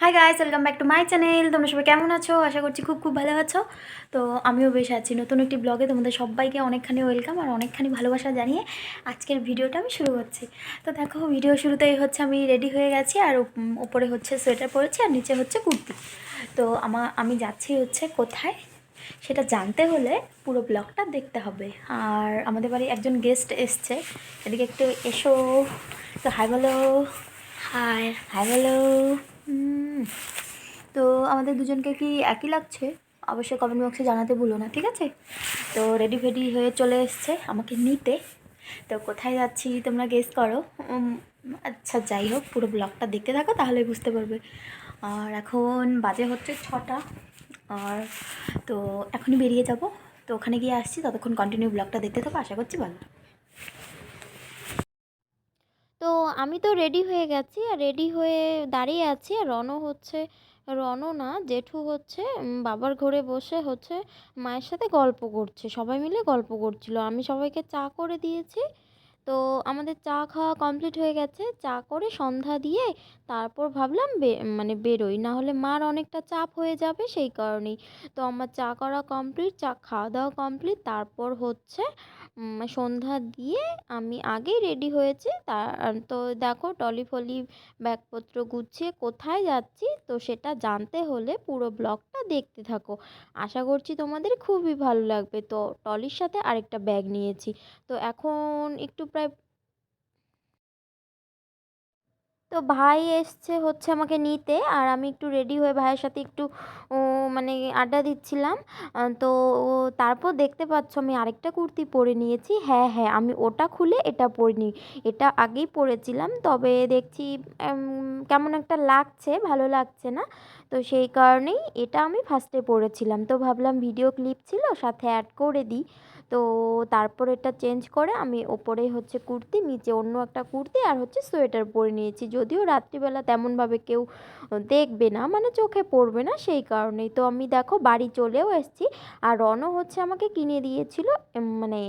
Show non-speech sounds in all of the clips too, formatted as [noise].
Hi guys welcome back to my channel তোমরা সবাই কেমন আছো? আশা করছি খুব খুব ভালো আছো। তো আমিও বেশ আছি। নতুন একটি ব্লগে তোমাদের সবাইকে অনেকখানি ওয়েলকাম আর অনেকখানি ভালোবাসা জানিয়ে আজকের ভিডিওটা আমি শুরু করছি। তো দেখো ভিডিও শুরুতেই হচ্ছে আমি রেডি হয়ে গেছি আর উপরে হচ্ছে সোয়েটার পরেছি আর নিচে হচ্ছে কুর্তি। তো আমার আমি যাচ্ছি হচ্ছে কোথায়? সেটা জানতে হলে পুরো ব্লগটা দেখতে হবে। আর আমাদের বাড়ি একজন গেস্ট এসছে। এদিকে একটু এসো। তো হাই বলো। হাই হাই বলো। তো আমাদের দুজনকে কি একই লাগছে? অবশ্যই কমেন্ট বক্সে জানাতে ভুলো না, ঠিক আছে? তো রেডি ফেডি হয়ে চলে এসছে আমাকে নিতে। তো কোথায় যাচ্ছি তোমরা গেস করো। আচ্ছা যাই হোক, পুরো ব্লগটা দেখতে থাকো তাহলে বুঝতে পারবে। আর এখন বাজে হচ্ছে ছটা। আর তো এখনই বেরিয়ে যাব। তো ওখানে গিয়ে আসছি, ততক্ষণ কন্টিনিউ ব্লগটা দেখতে থাকো, আশা করছি ভালো তো আমি তো রেডি হয়ে গেছি, আর রেডি হয়ে দাঁড়িয়ে আছি। আর রনও হচ্ছে, রনও না, জেঠু হচ্ছে বাবার ঘরে বসে হচ্ছে মায়ের সাথে গল্প করছে। সবাই মিলে গল্প করছিল। আমি সবাইকে চা করে দিয়েছি। তো আমাদের চা খাওয়া কমপ্লিট হয়ে গেছে। চা করে সন্ধ্যা দিয়ে তারপর ভাবলাম মানে বেরোই। না হলে মার অনেকটা চাপ হয়ে যাবে সেই কারণেই। তো আমার চা করা কমপ্লিট চা খাওয়া দাওয়া কমপ্লিট তারপর হচ্ছে সন্ধ্যা দিয়ে আমি আগেই রেডি হয়েছে। তা তো দেখো টলি ফলি ব্যাগপত্র গুছিয়ে কোথায় যাচ্ছি, তো সেটা জানতে হলে পুরো ব্লগটা দেখতে থাকো। আশা করছি তোমাদের খুবই ভালো লাগবে। তো টলির সাথে আরেকটা ব্যাগ নিয়েছি। তো এখন একটু প্রায় তো ভাই এসছে হচ্ছে আমাকে নিতে আর আমি একটু রেডি হয়ে ভাইয়ের সাথে একটু মানে আড্ডা দিচ্ছিলাম। তো তারপর দেখতে পাচ্ছ আমি আরেকটা কুর্তি পরে নিয়েছি। হ্যাঁ হ্যাঁ আমি ওটা খুলে এটা পরে নিই। এটা আগেই পরেছিলাম, তবে দেখছি কেমন একটা লাগছে, ভালো লাগছে না। তো সেই কারণেই এটা আমি ফার্স্টে পরেছিলাম তো ভাবলাম ভিডিও ক্লিপ ছিল, সাথে অ্যাড করে দিই। তো তারপর এটা চেঞ্জ করে আমি ওপরে হচ্ছে কুর্তি, নিচে অন্য একটা কুর্তি আর হচ্ছে সোয়েটার পরে নিয়েছি। যদিও রাত্রিবেলা তেমনভাবে কেউ দেখবে না মানে চোখে পড়বে না সেই কারণেই। তো আমি দেখো বাড়ি চলেও এসেছি আর রনও হচ্ছে আমাকে কিনে দিয়েছিল মানে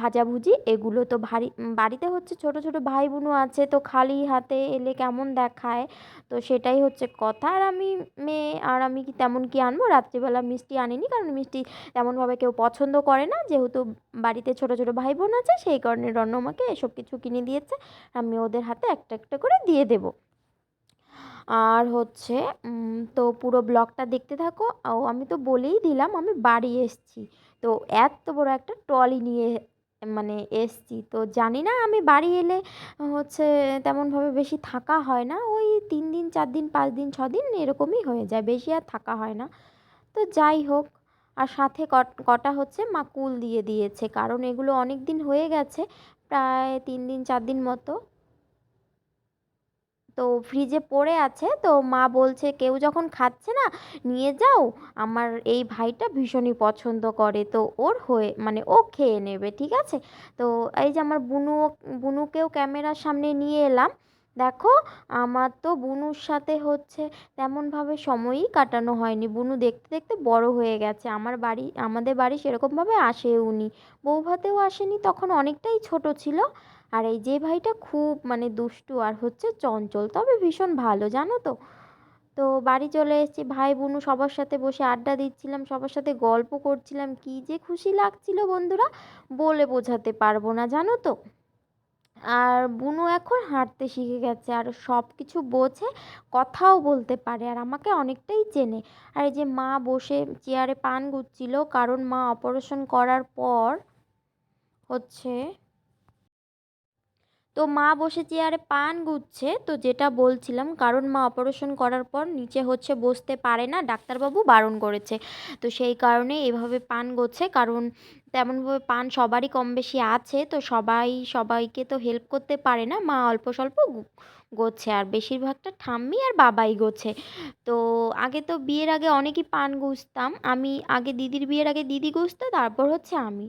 ভাজাভুজি। এগুলো তো ভারী বাড়িতে হচ্ছে ছোট ছোট ভাই বোনও আছে, তো খালি হাতে এলে কেমন দেখায়? তো সেটাই হচ্ছে কথা। আর আমি মেয়ে আর আমি কি তেমন কি আনব? রাত্রিবেলা মিষ্টি আনিনি কারণ মিষ্টি তেমনভাবে কেউ পছন্দ করে না। যেহেতু বাড়িতে ছোট ছোট ভাই বোন আছে, সেই কারণে রন্ন আমাকে এসব কিছু কিনে দিয়েছে। আমি ওদের হাতে একটা একটা করে দিয়ে দেবো। আর হচ্ছে তো পুরো ব্লগটা দেখতে থাকো। ও, আমি তো বলেই দিলাম, আমি বাড়ি এসেছি। তো এত বড় একটা ট্রলি নিয়ে মানে এসছি। তো জানি না, আমি বাড়ি এলে হচ্ছে তেমনভাবে বেশি থাকা হয় না। ওই তিন দিন, চার দিন, পাঁচ দিন, ছ দিন এরকমই হয়ে যায়, বেশি আর থাকা হয় না। তো যাই হোক, আর সাথে কট- হচ্ছে মা কুল দিয়ে দিয়েছে। কারণ এগুলো অনেক দিন হয়ে গেছে, প্রায় তিন দিন, চার দিন মতো। তো ফ্রিজে পড়ে আছে, তো মা বলছে, কেউ যখন খাচ্ছে না, নিয়ে যাও। আমার এই ভাইটা ভীষণই পছন্দ করে। তো ওর হয়ে মানে ও খেয়ে নেবে, ঠিক আছে? তো এই যে আমার বুনু, বুনুকেও ক্যামেরার সামনে নিয়ে এলাম। দেখো, আমার তো বুনুর সাথে হচ্ছে তেমনভাবে সময়ই কাটানো হয়নি। বুনু দেখতে দেখতে বড় হয়ে গেছে। আমার বাড়ি, আমাদের বাড়ি সেরকমভাবে আসেও নি বউ ভাতেও আসেনি, তখন অনেকটাই ছোট ছিল। আর এই যে ভাইটা খুব মানে দুষ্টু আর হচ্ছে চঞ্চল, তবে ভীষণ ভালো, জানো তো? তো বাড়ি চলে এসেছি, ভাই বোনু সবার সাথে বসে আড্ডা দিচ্ছিলাম, সবার সাথে গল্প করছিলাম, কি যে খুশি লাগছিল বন্ধুরা, বলে বোঝাতে পারব না, জানো তো? আর বুনু এখন হাঁটতে শিখে গেছে, আর সব কিছু বোঝে, কথাও বলতে পারে, আর আমাকে অনেকটাই চেনে। আর এই যে মা বসে চেয়ারে পান গুচ্ছিল, কারণ মা অপারেশন করার পর হচ্ছে তো মা বসে চেয়ারে পান গুচ্ছে, তো যেটা বলছিলাম, কারণ মা অপারেশন করার পর নিচে হচ্ছে বসতে পারে না, ডাক্তারবাবু বারণ করেছে। তো সেই কারণে এভাবে পান গোছে, কারণ তেমনভাবে পান সবারই কম বেশি আছে, তো সবাই, সবাইকে তো হেল্প করতে পারে না, মা অল্প স্বল্প গোছে, আর বেশিরভাগটা ঠাম্মি আর বাবাই গোছে। তো আগে তো বিয়ের আগে অনেকই পান গুছতাম, আমি আগে দিদির বিয়ের আগে দিদি গুছতো, তারপর হচ্ছে আমি।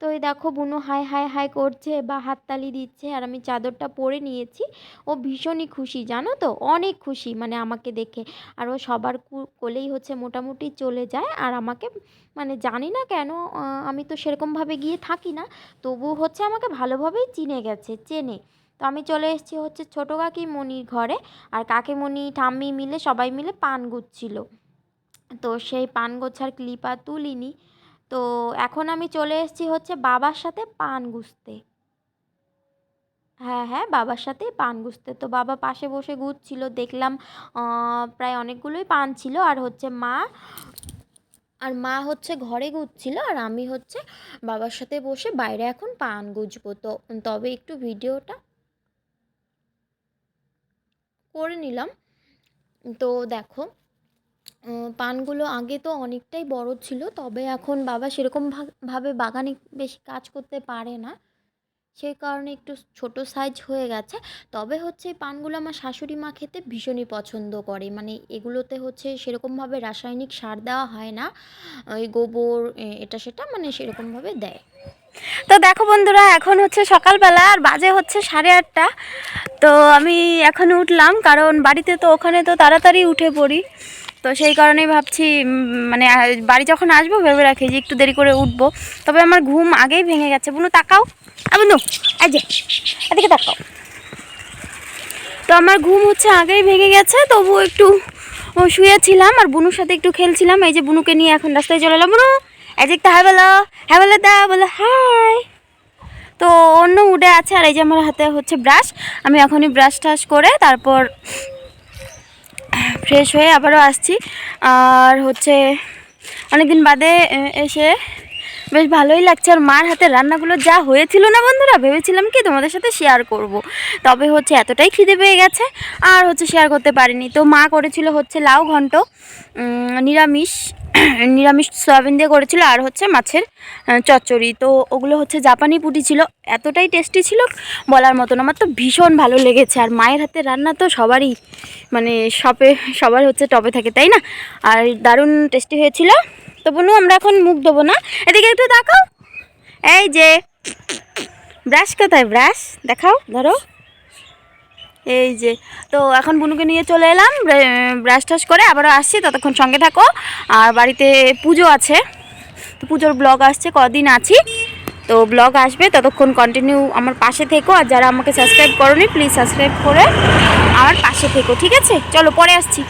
তো এই দেখো বুনু হাই হাই হাই করছে বা হাততালি দিচ্ছে আর আমি চাদরটা পরে নিয়েছি। ও ভীষণই খুশি, জানো তো? অনেক খুশি মানে আমাকে দেখে। আর ও সবার কোলেই হচ্ছে মোটামুটি চলে যায় আর আমাকে মানে জানি না কেন আমি তো সেরকমভাবে গিয়ে থাকি না। তবু হচ্ছে আমাকে ভালোভাবেই চিনে গেছে, চেনে। তো আমি চলে এসেছি হচ্ছে ছোটো কাকিমণির ঘরে আর কাকিমণি, ঠাম্মি মিলে সবাই মিলে পান গুচ্ছিল। তো সেই পান গোছার ক্লিপা তুলিনি। তো এখন আমি চলে এসেছি হচ্ছে বাবার সাথে পান গুছতে হ্যাঁ হ্যাঁ বাবার সাথেই পান গুছতে তো বাবা পাশে বসে গুছছিল দেখলাম প্রায় অনেকগুলোই পান ছিল। আর হচ্ছে মা, আর মা হচ্ছে ঘরে গুছছিল আর আমি হচ্ছে বাবার সাথে বসে বাইরে এখন পান গুছবো তো তবে একটু ভিডিওটা করে নিলাম। তো দেখো পানগুলো আগে তো অনেকটাই বড় ছিল, তবে এখন বাবা সেরকম ভাবে বাগানে বেশি কাজ করতে পারে না। সেই কারণে একটু ছোট সাইজ হয়ে গেছে। তবে হচ্ছে এই পানগুলো আমার শাশুড়ি মা খেতে ভীষণই পছন্দ করে। মানে এগুলোতে হচ্ছে সেরকমভাবে রাসায়নিক সার দেওয়া হয় না। ওই গোবর এটা সেটা মানে সেরকমভাবে দেয়। তো দেখো বন্ধুরা, এখন হচ্ছে সকালবেলা আর বাজে হচ্ছে সাড়ে আটটা। তো আমি এখন উঠলাম, কারণ বাড়িতে তো ওখানে তো তাড়াতাড়ি উঠে পড়ি। তো সেই কারণেই ভাবছি মানে বাড়ি যখন আসব ভেবে রাখি যে একটু দেরি করে উঠবো। তবে আমার ঘুম আগেই ভেঙে গেছে। বুনু, তাকাও। বুনু, এই যে, এদিকে তাকাও। তো আমার ঘুম হচ্ছে আগেই ভেঙে গেছে তবু একটু শুয়েছিলাম আর বুনুর সাথে একটু খেলছিলাম। এই যে বুনুকে নিয়ে এখন রাস্তায় চলে এলাম। বুনু, এই যে একটা হাই বলো হ্যাঁ বলে দা, বলে হাই। তো অন্য উডে আছে আর এই যে আমার হাতে হচ্ছে ব্রাশ। আমি এখনই ব্রাশ টাশ করে তারপর ফ্রেশ হয়ে আবারও আসছি। আর হচ্ছে অনেকদিন বাদে এসে বেশ ভালোই লাগছে। আর মার হাতে রান্নাগুলো যা হয়েছিল না বন্ধুরা, ভেবেছিলাম কি তোমাদের সাথে শেয়ার করব। তবে হচ্ছে এতটাই খিদে পেয়ে গেছে, আর হচ্ছে শেয়ার করতে পারিনি। তো মা করেছিল হচ্ছে লাউ ঘন্ট নিরামিষ। [clears throat] নিরামিষ সয়াবিন দিয়ে করেছিল আর হচ্ছে মাছের চচ্চড়ি। তো ওগুলো হচ্ছে জাপানি পুটি ছিল। এতটাই টেস্টি ছিল বলার মতন। আমার তো ভীষণ ভালো লেগেছে। আর মায়ের হাতে রান্না তো সবারই মানে সবে সবার হচ্ছে টবে থাকে, তাই না? আর দারুণ টেস্টি হয়েছিল। তো বনু, আমরা এখন মুখ দেবো না। এদিকে একটু দেখাও। এই যে, ব্রাশ কোথায়? ব্রাশ দেখাও, ধরো। এই যে, তো এখন বুনুকে নিয়ে চলে এলাম ব্রাশ টাশ করে আবারও আসছি, ততক্ষণ সঙ্গে থাকো। আর বাড়িতে পুজো আছে, তো পুজোর ব্লগ আসছে, কদিন আছি। তো ব্লগ আসবে, ততক্ষণ কন্টিনিউ আমার পাশে থেকো, আর যারা আমাকে সাবস্ক্রাইব করোনি প্লিজ সাবস্ক্রাইব করে আমার পাশে থেকো, ঠিক আছে? চলো, পরে আসছি।